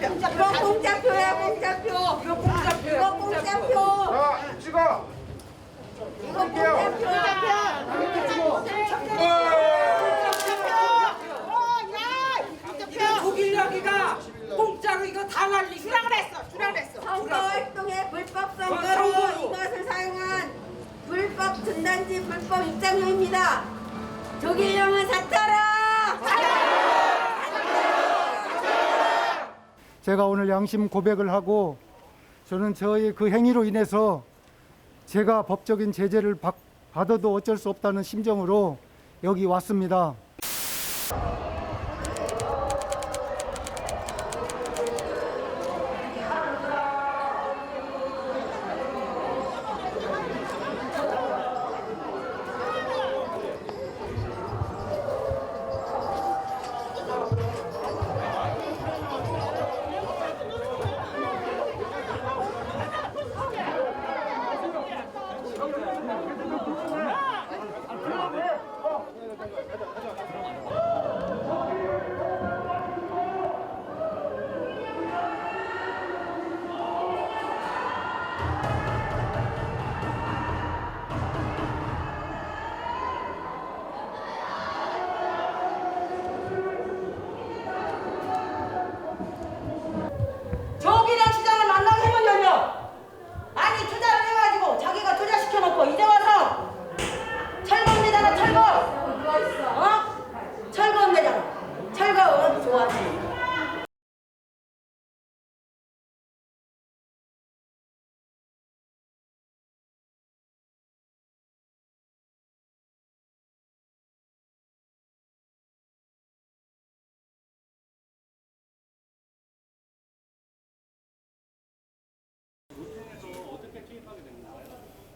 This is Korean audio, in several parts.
이거 공짜표야 공짜표. 이거 공짜표. 이거 공짜표. 자, 찍어. 이거 공짜표. 독일력이가 공짜로 이거 다 날리고 주라 그랬어. 주라 그랬어. 선거 활동에 불법 선거로 이것을 사용한 불법 전단지 불법 입장료입니다. 조길령은 사퇴하라. 제가 오늘 양심 고백을 하고 저는 저의 그 행위로 인해서 제가 법적인 제재를 받, 받아도 어쩔 수 없다는 심정으로 여기 왔습니다.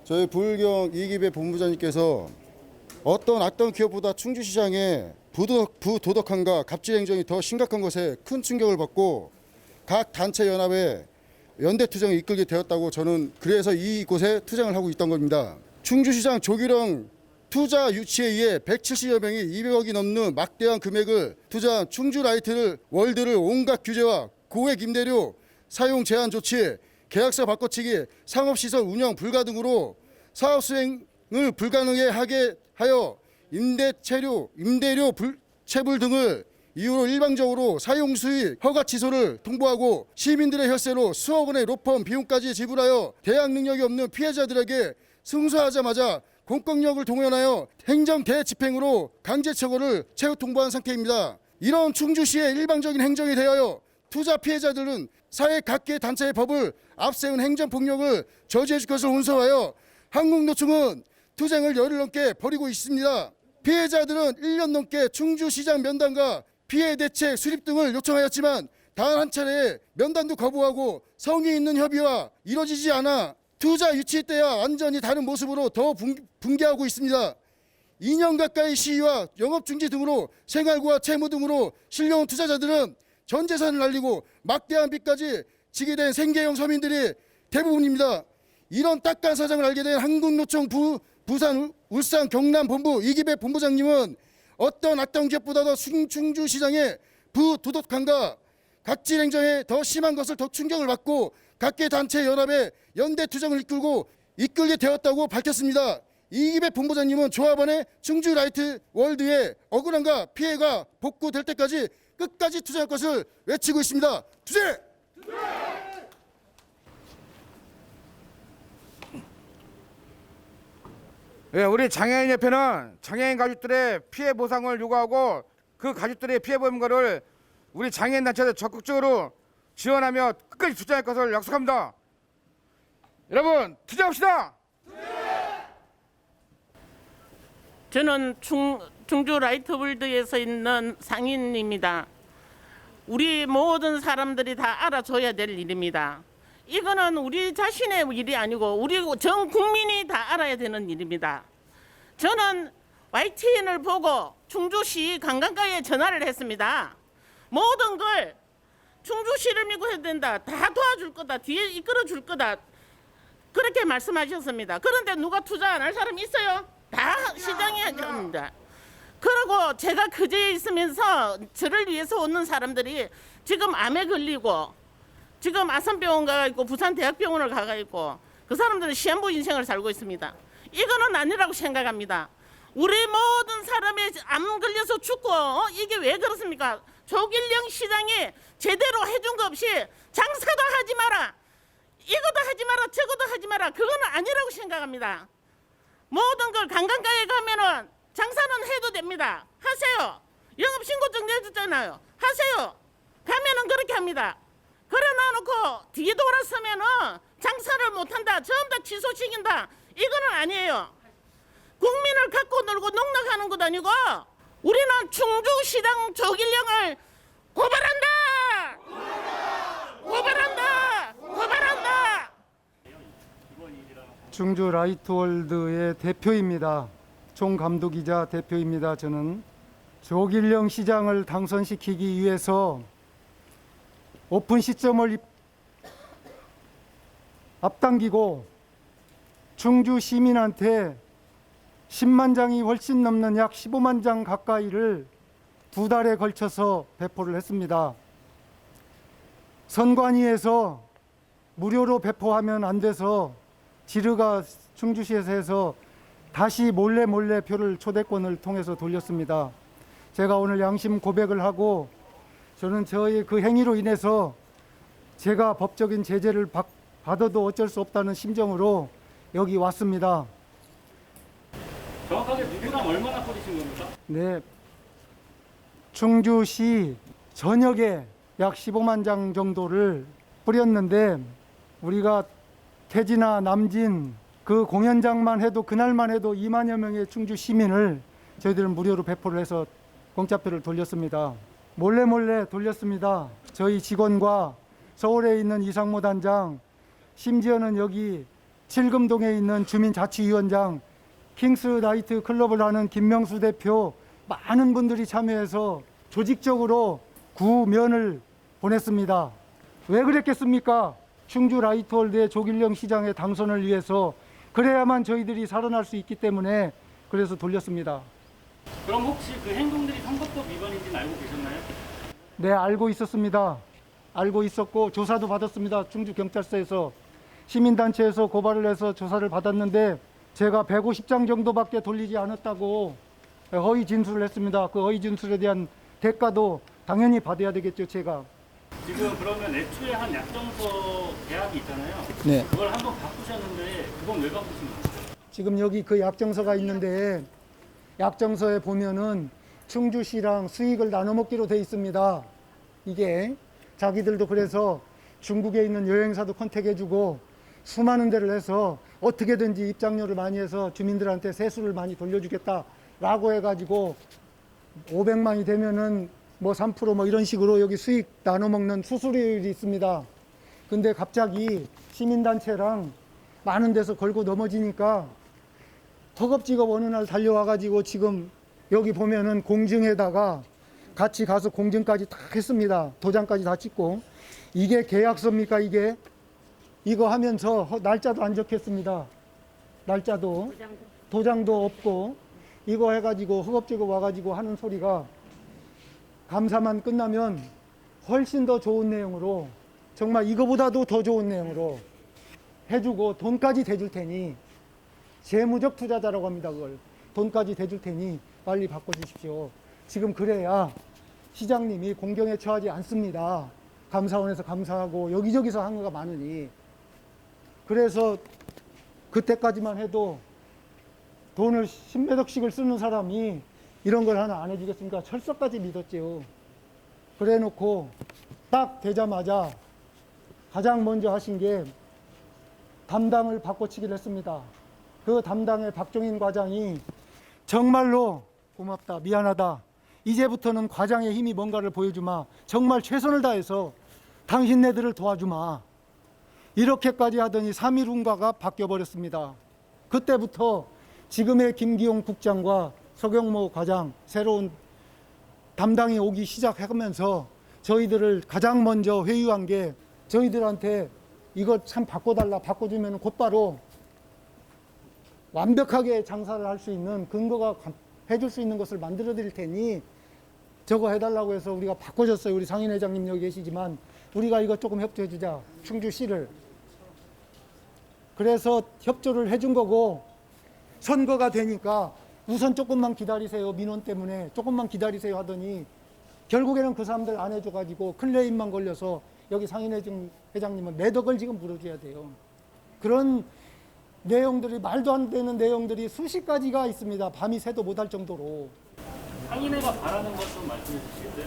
저희 부울경 이기배 본부장님께서 어떤 악당 기업보다 충주시장의 부도덕, 부도덕함과 갑질 행정이 더 심각한 것에 큰 충격을 받고 각 단체 연합에 연대 투쟁을 이끌게 되었다고 저는 그래서 이곳에 투쟁을 하고 있던 겁니다. 충주시장 조기령 투자 유치에 의해 170여 명이 200억이 넘는 막대한 금액을 투자한 충주라이트를 월드를 온갖 규제와 고액 임대료 사용 제한 조치, 계약서 바꿔치기, 상업시설 운영 불가 등으로 사업 수행을 불가능하게 하게 하여 임대체료, 임대료 불, 체불 등을 이유로 일방적으로 사용 수익 허가 취소를 통보하고 시민들의 혈세로 수억 원의 로펌 비용까지 지불하여 대항 능력이 없는 피해자들에게 승소하자마자 공권력을 동원하여 행정 대집행으로 강제 처벌을 최후 통보한 상태입니다. 이런 충주시의 일방적인 행정에 대하여 투자 피해자들은 사회 각계 단체의 법을 앞세운 행정 폭력을 저지해 줄 것을 혼서하여 한국노총은 투쟁을 열흘 넘게 벌이고 있습니다. 피해자들은 1년 넘게 충주시장 면담과 피해 대책 수립 등을 요청하였지만 단 한 차례 면담도 거부하고 성의 있는 협의와 이루어지지 않아 투자 유치 때와 완전히 다른 모습으로 더 붕- 붕괴하고 있습니다. 2년 가까이 시위와 영업 중지 등으로 생활고와 채무 등으로 실려온 투자자들은 전 재산을 날리고 막대한 빚까지 지게 된 생계형 서민들이 대부분입니다. 이런 딱한 사정을 알게 된 한국노총 부, 부산, 울- 울산, 경남 본부 이기배 본부장님은 어떤 악당 기업보다도 충- 충주시장의 부도덕함과 각질 행정에 더 심한 것을 더 충격을 받고 각계 단체 연합의 연대 투쟁을 이끌고 이끌게 되었다고 밝혔습니다. 이기배 본부장님은 조합원의 충주 라이트 월드의 억울함과 피해가 복구될 때까지 끝까지 투쟁할 것을 외치고 있습니다. 투쟁! 예, 우리 장애인 협회는 장애인 가족들의 피해 보상을 요구하고 그 가족들의 피해 보는 거를 우리 장애인 단체들 적극적으로 지원하며 끝까지 투쟁할 것을 약속합니다. 여러분 투쟁합시다. 저는 충, 충주 라이트월드에서 있는 상인입니다. 우리 모든 사람들이 다 알아줘야 될 일입니다. 이거는 우리 자신의 일이 아니고 우리 전 국민이 다 알아야 되는 일입니다. 저는 YTN을 보고 충주시 관광가에 전화를 했습니다. 모든 걸 충주시를 믿고 해야 된다. 다 도와줄 거다. 뒤에 이끌어 줄 거다. 그렇게 말씀하셨습니다. 그런데 누가 투자 안 할 사람 있어요? 다 시장에 합니다. 그리고 제가 그제에 있으면서 저를 위해서 오는 사람들이 지금 암에 걸리고 지금 아산병원 가 있고 부산 대학병원을 가가 있고 그 사람들은 시한부 인생을 살고 있습니다. 이거는 아니라고 생각합니다. 우리 모든 사람이 암 걸려서 죽고 어? 이게 왜 그렇습니까? 조길령 시장이 제대로 해준 거 없이 장사도 하지 마라. 이것도 하지 마라. 저것도 하지 마라. 그거는 아니라고 생각합니다. 모든 걸 가면은 장사는 해도 됩니다. 하세요. 영업신고증 내줬잖아요. 하세요. 가면은 그렇게 합니다. 그래 놔놓고 뒤에 돌아서면은 장사를 못한다. 전부 다 취소시킨다. 이거는 아니에요. 국민을 갖고 놀고 농락하는 것도 아니고 우리는 충주시장 조길령을 고발한다. 고발한다. 고발한다. 충주 라이트월드의 대표입니다. 총감독이자 대표입니다. 저는 조길령 시장을 당선시키기 위해서 오픈 시점을 입- 앞당기고 충주 시민한테 10만 장이 훨씬 넘는 약 15만 장 가까이를 두 달에 걸쳐서 배포를 했습니다. 선관위에서 무료로 배포하면 안 돼서 지르가 충주시에서 해서 다시 몰래 몰래 표를 초대권을 통해서 돌렸습니다. 제가 오늘 양심 고백을 하고 저는 저의 그 행위로 인해서 제가 법적인 제재를 받, 받아도 어쩔 수 없다는 심정으로 여기 왔습니다. 정확하게 누구랑 얼마나 뿌리신 겁니까? 네. 충주시 전역에 약 15만 장 정도를 뿌렸는데 우리가 태진아 남진 그 공연장만 해도 그날만 해도 2만여 명의 충주 시민을 저희들은 무료로 배포를 해서 공짜표를 돌렸습니다. 몰래 몰래 돌렸습니다. 저희 직원과 서울에 있는 이상모 단장, 심지어는 여기 칠금동에 있는 주민자치위원장, 킹스 나이트 클럽을 하는 김명수 대표 많은 분들이 참여해서 조직적으로 구면을 보냈습니다. 왜 그랬겠습니까? 충주 라이트월드의 조길령 시장의 당선을 위해서 그래야만 저희들이 살아날 수 있기 때문에 그래서 돌렸습니다. 그럼 혹시 그 행동들이 선거법 위반인지는 알고 계셨나요? 네, 알고 있었습니다. 알고 있었고 조사도 받았습니다. 충주 경찰서에서 시민단체에서 고발을 해서 조사를 받았는데 제가 150장 정도밖에 돌리지 않았다고 허위 진술을 했습니다. 그 허위 진술에 대한 대가도 당연히 받아야 되겠죠, 제가. 지금 그러면 애초에 한 약정서 계약이 있잖아요. 네. 그걸 한번 바꾸셨는데 그건 왜 바꾸신 거예요? 지금 여기 그 약정서가 있는데 약정서에 보면은 충주시랑 수익을 나눠 먹기로 돼 있습니다. 이게 자기들도 그래서 중국에 있는 여행사도 컨택해주고 수많은 데를 해서 어떻게든지 입장료를 많이 해서 주민들한테 세수를 많이 돌려주겠다라고 해가지고 500만이 되면은 뭐 3%뭐 이런 식으로 여기 수익 나눠 먹는 수수료율이 있습니다. 근데 갑자기 시민단체랑 많은 데서 걸고 넘어지니까 허겁지겁 어느 날 달려와가지고 지금 여기 보면은 공증에다가 같이 가서 공증까지 다 했습니다. 도장까지 다 찍고 이게 계약서입니까 이게? 이거 하면서 허- 날짜도 안 적혔습니다. 날짜도 도장도 없고 이거 해가지고 허겁지겁 와가지고 하는 소리가 감사만 끝나면 훨씬 더 좋은 내용으로 정말 이거보다도 더 좋은 내용으로 해주고 돈까지 대줄 테니 재무적 투자자라고 합니다. 그걸 돈까지 대줄 테니 빨리 바꿔주십시오. 지금 그래야 시장님이 공경에 처하지 않습니다. 감사원에서 감사하고 여기저기서 한 거가 많으니 그래서 그때까지만 해도 돈을 십몇 억씩을 쓰는 사람이 이런 걸 하나 안 해주겠습니까? 철석까지 믿었지요. 그래 놓고 딱 되자마자 가장 먼저 하신 게 담당을 바꿔치기를 했습니다. 그 담당의 박종인 과장이 정말로 고맙다, 미안하다. 이제부터는 과장의 힘이 뭔가를 보여주마. 정말 최선을 다해서 당신네들을 도와주마. 이렇게까지 하더니 3일 후인가가 바뀌어버렸습니다. 그때부터 지금의 김기용 국장과 서경모 과장 새로운 담당이 오기 시작하면서 저희들을 가장 먼저 회유한 게 저희들한테 이거 참 바꿔달라 바꿔주면 곧바로 완벽하게 장사를 할 수 있는 근거가 가- 해줄 수 있는 것을 만들어 드릴 테니 저거 해달라고 해서 우리가 바꿔줬어요. 우리 상인 회장님 여기 계시지만 우리가 이것 조금 협조해 주자. 충주시를. 그래서 협조를 해준 거고 선거가 되니까 우선 조금만 기다리세요. 민원 때문에 조금만 기다리세요 하더니 결국에는 그 사람들 안 해줘가지고 클레임만 걸려서 여기 상인회장 회장님은 내 덕을 지금 물어줘야 돼요. 그런 내용들이 말도 안 되는 내용들이 수십 가지가 있습니다. 밤이 새도 못할 정도로. 상인회가 바라는 것 좀 말씀해 주시겠어요?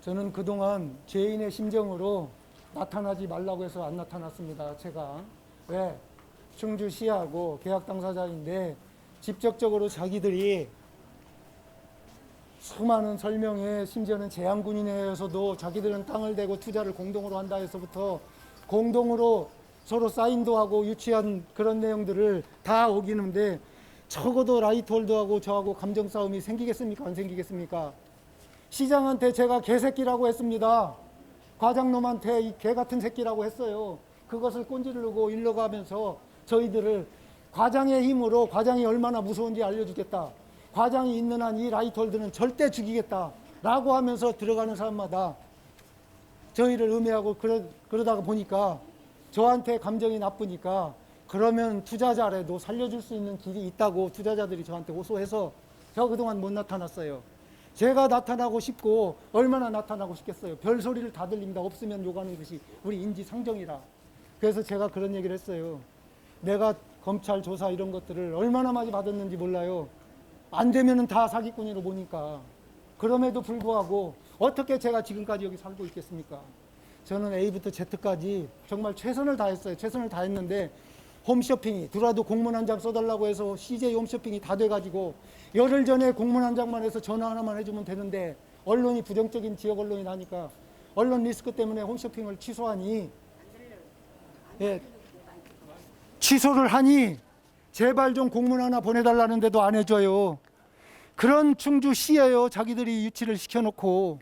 저는 그동안 죄인의 심정으로 나타나지 말라고 해서 안 나타났습니다. 제가 왜 충주시하고 계약 당사자인데 직접적으로 자기들이 수많은 설명에 심지어는 재앙군인회에서도 자기들은 땅을 대고 투자를 공동으로 한다 해서부터 공동으로 서로 사인도 하고 유치한 그런 내용들을 다 어기는데 적어도 라이트홀드하고 저하고 감정 싸움이 생기겠습니까? 안 생기겠습니까? 시장한테 제가 개새끼라고 했습니다. 과장놈한테 이 개 같은 새끼라고 했어요. 그것을 꼰지르고 일러가면서 저희들을 과장의 힘으로 과장이 얼마나 무서운지 알려주겠다. 과장이 있는 한 이 라이트홀드는 절대 죽이겠다. 라고 하면서 들어가는 사람마다 저희를 음해하고 그러, 그러다가 보니까 저한테 감정이 나쁘니까 그러면 투자자라도 살려줄 수 있는 길이 있다고 투자자들이 저한테 호소해서 저 그동안 못 나타났어요. 제가 나타나고 싶고 얼마나 나타나고 싶겠어요. 별 소리를 다 들립니다. 없으면 욕하는 것이 우리 인지상정이라. 그래서 제가 그런 얘기를 했어요. 내가 검찰 조사 이런 것들을 얼마나 많이 받았는지 몰라요. 안 되면은 다 사기꾼으로 보니까. 그럼에도 불구하고 어떻게 제가 지금까지 여기 살고 있겠습니까? 저는 A부터 Z까지 정말 최선을 다했어요. 최선을 다했는데 홈쇼핑이 들어와도 공문 한 장 써달라고 해서 CJ 홈쇼핑이 다 돼가지고 열흘 전에 공문 한 장만 해서 전화 하나만 해주면 되는데 언론이 부정적인 지역 언론이 나니까 언론 리스크 때문에 홈쇼핑을 취소하니 예, 취소를 하니 제발 좀 공문 하나 보내달라는데도 안 해줘요. 그런 충주시예요. 자기들이 유치를 시켜놓고